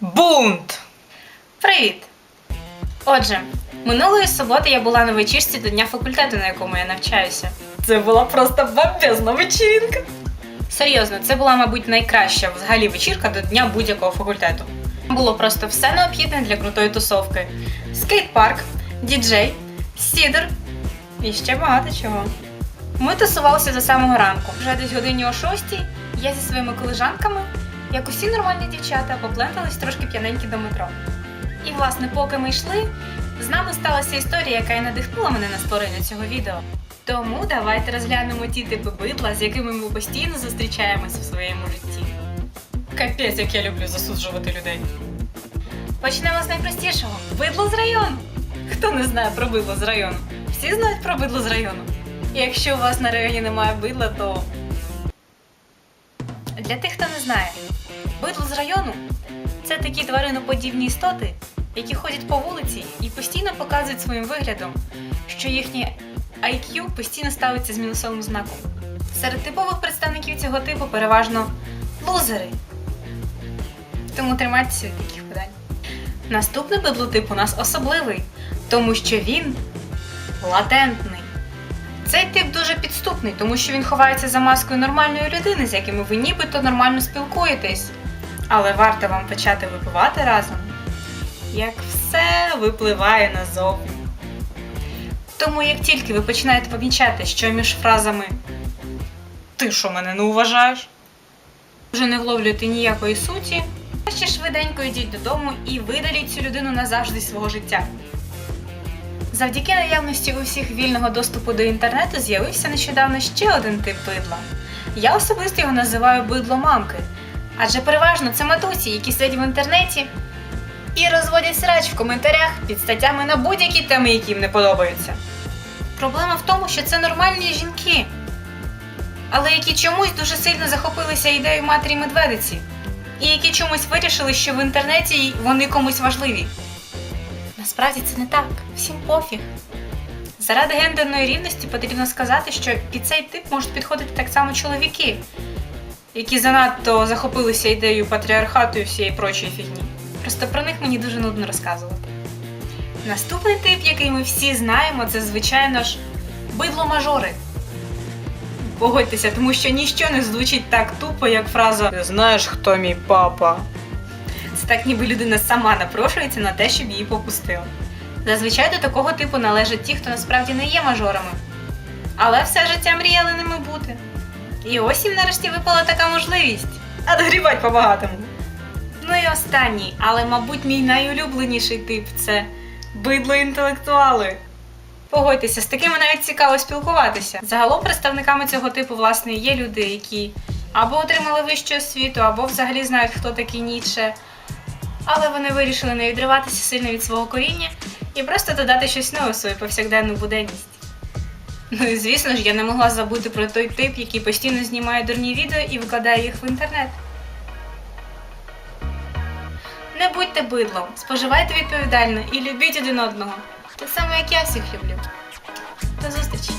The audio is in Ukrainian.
Бунт! Привіт! Отже, минулої суботи я була на вечірці до дня факультету, на якому я навчаюся. Це була просто бомбезна вечірка. Серйозно, це була, мабуть, найкраща взагалі вечірка до дня будь-якого факультету. Було просто все необхідне для крутої тусовки: скейт-парк, діджей, сідер і ще багато чого. Ми тусувалися до самого ранку. Вже десь годині о шостій я зі своїми колежанками, як усі нормальні дівчата, поплентались трошки п'яненькі до метро. І, власне, поки ми йшли, з нами сталася історія, яка і надихнула мене на створення цього відео. Тому давайте розглянемо ті типи бидла, з якими ми постійно зустрічаємось в своєму житті. Капець, як я люблю засуджувати людей. Почнемо з найпростішого бидло з району. Хто не знає про бидло з району? Всі знають про бидло з району. І якщо у вас на районі немає бидла, то. Для тих, хто не знає, бидло з району це такі твариноподібні істоти, які ходять по вулиці і постійно показують своїм виглядом, що їхнє IQ постійно ставиться з мінусовим знаком. Серед типових представників цього типу переважно лузери. Тому тримайтеся від таких питань. Наступний библотип у нас особливий, тому що він латентний. Цей тип підступний, тому що він ховається за маскою нормальної людини, з якими ви нібито нормально спілкуєтесь. Але варто вам почати випивати разом, як все випливає назовні. Тому як тільки ви починаєте помічати, що між фразами Ти що мене не уважаєш? Вже не вловлюєте ніякої суті, краще швиденько йдіть додому і видаліть цю людину назавжди з свого життя. Завдяки наявності у всіх вільного доступу до інтернету з'явився нещодавно ще один тип бидла. Я особисто його називаю бидло мамки, адже переважно це матусі, які сидять в інтернеті і розводять срач в коментарях під статтями на будь-які теми, які їм не подобаються. Проблема в тому, що це нормальні жінки, але які чомусь дуже сильно захопилися ідеєю матері медведиці, і які чомусь вирішили, що в інтернеті вони комусь важливі. Насправді це не так, всім пофіг. Заради гендерної рівності потрібно сказати, що під цей тип можуть підходити так само чоловіки, які занадто захопилися ідеєю патріархату і всієї прочої фігні. Просто про них мені дуже нудно розказувати. Наступний тип, який ми всі знаємо, це, звичайно ж, бидло-мажори. Погодьтеся, тому що ніщо не звучить так тупо, як фраза Ти знаєш, хто мій папа? Так ніби людина сама напрошується на те, щоб її попустили. Зазвичай до такого типу належать ті, хто насправді не є мажорами, але все життя мріяли ними бути. І ось їм нарешті випала така можливість. А догрібать по-багатому. Ну і останній, але, мабуть, мій найулюбленіший тип це бидло інтелектуали. Погодьтеся, з такими навіть цікаво спілкуватися. Загалом представниками цього типу, власне, є люди, які або отримали вищу освіту, або взагалі знають, хто такий Ніцше. Але вони вирішили не відриватися сильно від свого коріння і просто додати щось нове в свою повсякденну буденність. Ну і звісно ж, я не могла забути про той тип, який постійно знімає дурні відео і викладає їх в інтернет. Не будьте бидлом, споживайте відповідально і любіть один одного. Так само, як я всіх люблю. До зустрічі!